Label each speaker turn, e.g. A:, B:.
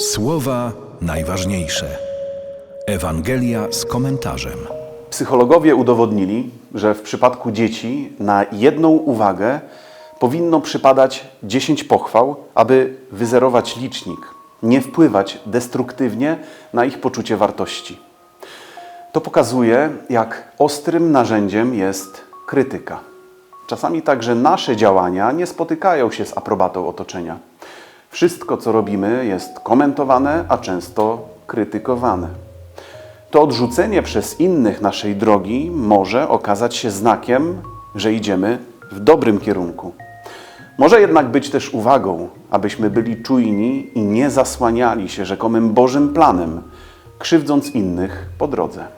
A: Słowa najważniejsze. Ewangelia z komentarzem.
B: Psychologowie udowodnili, że w przypadku dzieci na jedną uwagę powinno przypadać 10 pochwał, aby wyzerować licznik, nie wpływać destruktywnie na ich poczucie wartości. To pokazuje, jak ostrym narzędziem jest krytyka. Czasami także nasze działania nie spotykają się z aprobatą otoczenia. Wszystko, co robimy, jest komentowane, a często krytykowane. To odrzucenie przez innych naszej drogi może okazać się znakiem, że idziemy w dobrym kierunku. Może jednak być też uwagą, abyśmy byli czujni i nie zasłaniali się rzekomym Bożym planem, krzywdząc innych po drodze.